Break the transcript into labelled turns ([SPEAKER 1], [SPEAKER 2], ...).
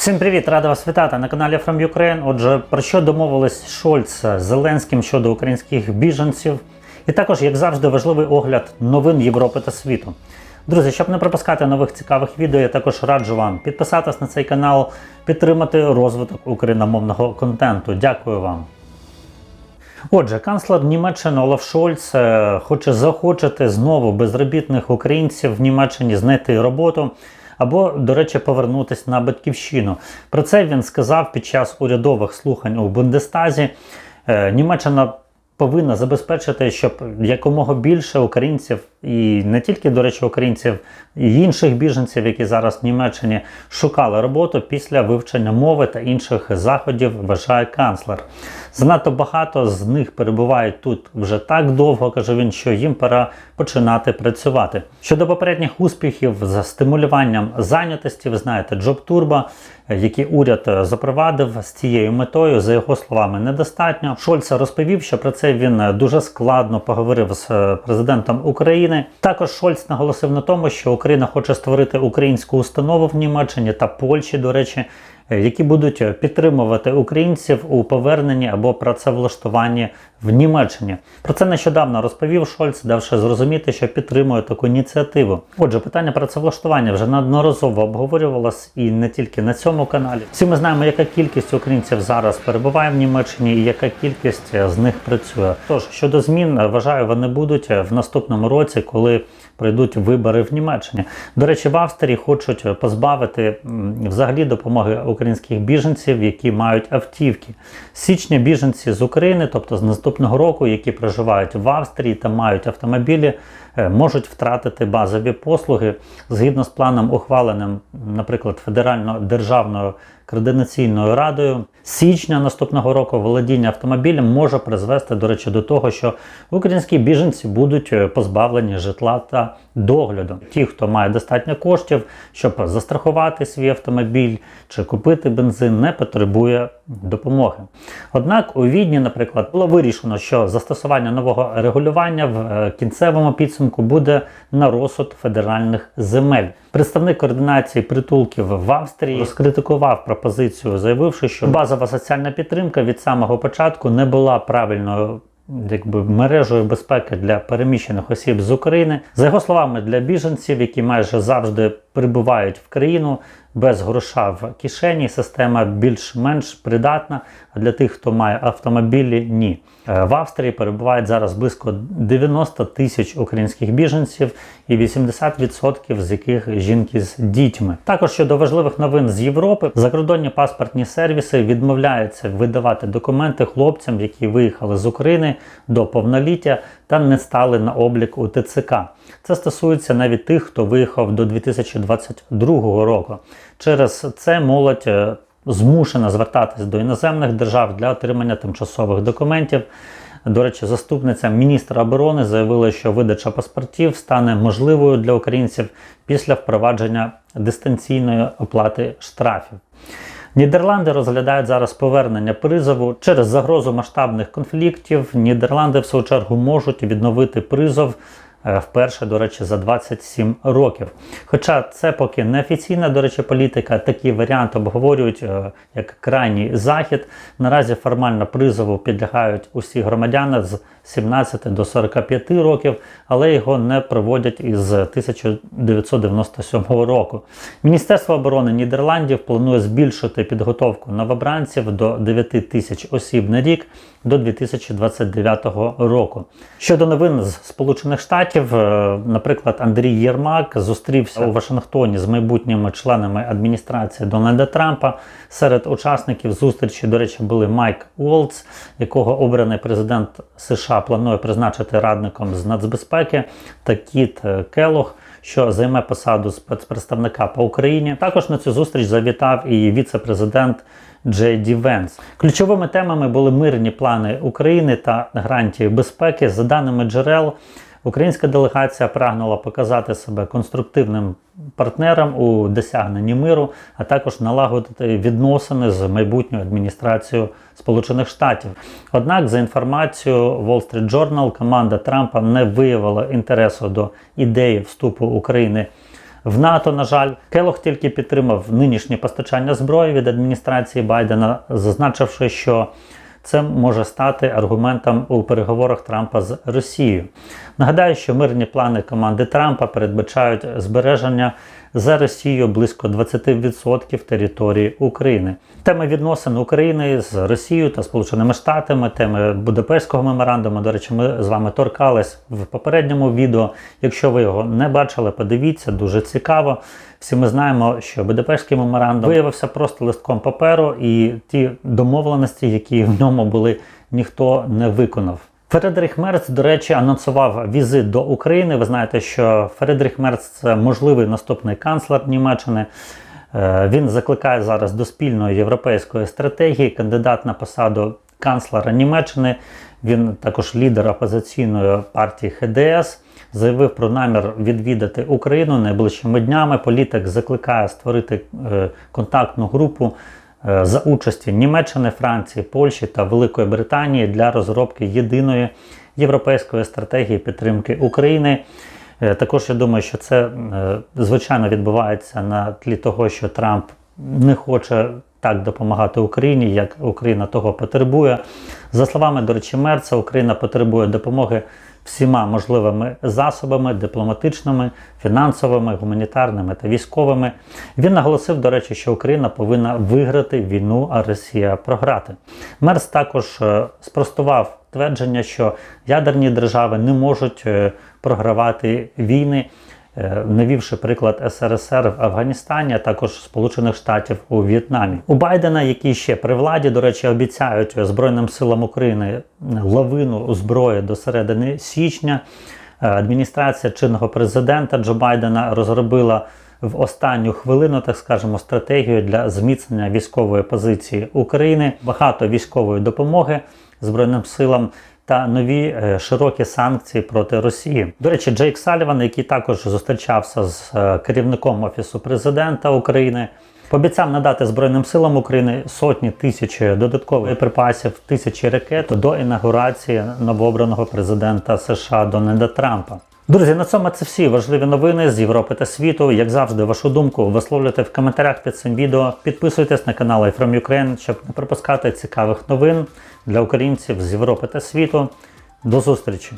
[SPEAKER 1] Всім привіт, рада вас вітати на каналі From Ukraine. Отже, про що домовились Шольц з Зеленським щодо українських біженців, і також, як завжди, важливий огляд новин Європи та світу. Друзі, щоб не пропускати нових цікавих відео, я також раджу вам підписатись на цей канал, підтримати розвиток україномовного контенту. Дякую вам. Отже, канцлер Німеччини Олаф Шольц е, хоче заохочити знову безробітних українців в Німеччині знайти роботу або, до речі, повернутися на батьківщину. Про це він сказав під час урядових слухань у Бундестазі. Е, Німеччина повинна забезпечити, щоб якомога більше українців, і не тільки, до речі, українців, і інших біженців, які зараз в Німеччині шукали роботу після вивчення мови та інших заходів, вважає канцлер. Занадто багато з них перебувають тут вже так довго, каже він, що їм пора починати працювати. Щодо попередніх успіхів з стимулюванням зайнятості, ви знаєте, Джоб Турбо, який уряд запровадив з цією метою, за його словами, недостатньо. Шольц розповів, що про це він дуже складно поговорив з е, президентом України. Також Шольц наголосив на тому, що Україна хоче створити українську установу в Німеччині та Польщі, до речі. Е, Які будуть підтримувати українців у поверненні або працевлаштуванні в Німеччині. Про це нещодавно розповів Шольц, давши зрозуміти, що підтримує таку ініціативу. Отже, питання працевлаштування вже неодноразово обговорювалось і не тільки на цьому каналі. Всі ми знаємо, яка кількість українців зараз перебуває в Німеччині і яка кількість з них працює. Тож щодо змін, вважаю, вони будуть в наступному році, коли пройдуть вибори в Німеччині. До речі, в Австрії хочуть позбавити взагалі допомоги українських біженців, які мають автівки. Січня біженці з України, тобто з наступного року, які проживають в Австрії та мають автомобілі, е, можуть втратити базові послуги згідно з планом, ухваленим, наприклад, Федерально державною координаційною радою. Січня наступного року володіння автомобілем може призвести, до речі, до того, що українські біженці будуть е, позбавлені житла та догляду. Ті, хто має достатньо коштів, щоб застрахувати свій автомобіль чи купити бензин, не потребує допомоги. Однак у Відні, наприклад, було вирішено, що застосування нового регулювання в е, кінцевому підсумку буде на розсуд федеральних земель. Представник координації притулків в Австрії розкритикував пропозицію, заявивши, що базова соціальна підтримка від самого початку не була правильною. Якби мережею безпеки для переміщених осіб з України, за його словами, для біженців, які майже завжди прибувають в країну без гроша в кишені, система більш-менш придатна. А для тих, хто має автомобілі, ні. Е, В Австрії перебувають зараз близько 90 тисяч українських біженців, і 80% з яких жінки з дітьми. Також щодо важливих новин з Європи, закордонні паспортні сервіси відмовляються видавати документи хлопцям, які виїхали з України до повноліття та не стали на облік у ТЦК. Це стосується навіть тих, хто виїхав до 2022 року. Через це молодь е, змушена звертатись до іноземних держав для отримання тимчасових документів. До речі, заступниця міністра оборони заявила, що видача паспортів стане можливою для українців після впровадження дистанційної оплати штрафів. Нідерланди розглядають зараз повернення призову через загрозу масштабних конфліктів. Нідерланди, в свою чергу, можуть відновити призов вперше, до речі, за 27 років. Хоча це поки не офіційна, до речі, політика, такий варіант обговорюють е, як крайній захід. Наразі формально призову підлягають усі громадяни з 17 до 45 років, але його не проводять із 1997 року. Міністерство оборони Нідерландів планує збільшити підготовку новобранців до 9 тисяч осіб на рік до 2029 року. Щодо новин з Сполучених Штатів, е, наприклад, Андрій Єрмак зустрівся у Вашингтоні з майбутніми членами адміністрації Дональда Трампа. Серед учасників зустрічі, до речі, були Майк Уолтс, якого обраний президент США планує призначити радником з нацбезпеки, та Кіт е, Келох, що займе посаду спецпредставника по Україні. Також на цю зустріч завітав і віце-президент Джей Ді Венс. Ключовими темами були мирні плани України та гарантії безпеки. За даними джерел, українська делегація прагнула показати себе конструктивним партнером у досягненні миру, а також налагодити відносини з майбутньою адміністрацією Сполучених Штатів. Однак, за інформацією Wall Street Journal, команда Трампа не виявила інтересу до ідеї вступу України в НАТО. На жаль, Келох тільки підтримав нинішнє постачання зброї від адміністрації Байдена, зазначивши, що це може стати аргументом у переговорах Трампа з Росією. Нагадаю, що мирні плани команди Трампа передбачають збереження за Росією близько 20% території України. Теми відносин України з Росією та Сполученими Штатами, теми Будапештського меморандуму. До речі, ми з вами торкались в попередньому відео. Якщо ви його не бачили, подивіться, дуже цікаво. Всі ми знаємо, що Будапештський меморандум виявився просто листком паперу, і ті домовленості, які в ньому були, ніхто не виконав. Фредерік Мерц, до речі, анонсував візит до України. Ви знаєте, що Фредерік Мерц це можливий наступний канцлер Німеччини. Е, Він закликає зараз до спільної європейської стратегії. Кандидат на посаду канцлера Німеччини. Він також лідер опозиційної партії ХДС. Заявив про намір відвідати Україну найближчими днями. Політик закликає створити е, контактну групу за участі Німеччини, Франції, Польщі та Великої Британії для розробки єдиної європейської стратегії підтримки України. Е, Також я думаю, що це е, звичайно відбувається на тлі того, що Трамп не хоче так допомагати Україні, як Україна того потребує. За словами, до речі, Мерца, Україна потребує допомоги всіма можливими засобами, дипломатичними, фінансовими, гуманітарними та військовими. Він наголосив, до речі, що Україна повинна виграти війну, а Росія програти. Мерс також е, спростував твердження, що ядерні держави не можуть е, програвати війни, навівши приклад СРСР в Афганістані, а також Сполучених Штатів у В'єтнамі. У Байдена, які ще при владі, до речі, обіцяють Збройним силам України лавину зброї до середини січня. Е, Адміністрація чинного президента Джо Байдена розробила в останню хвилину, так скажемо, стратегію для зміцнення військової позиції України, багато військової допомоги Збройним силам та нові е, широкі санкції проти Росії. До речі, Джейк Саліван, який також зустрічався з е, керівником офісу президента України. Пообіцяв надати Збройним силам України сотні тисяч додаткових припасів, тисячі ракет до інаугурації новообраного президента США Дональда Трампа. Друзі, на цьому це всі важливі новини з Європи та світу. Як завжди, вашу думку висловлюйте в коментарях під цим відео. Підписуйтесь на канал iFrom Ukraine, щоб не пропускати цікавих новин для українців з Європи та світу. До зустрічі!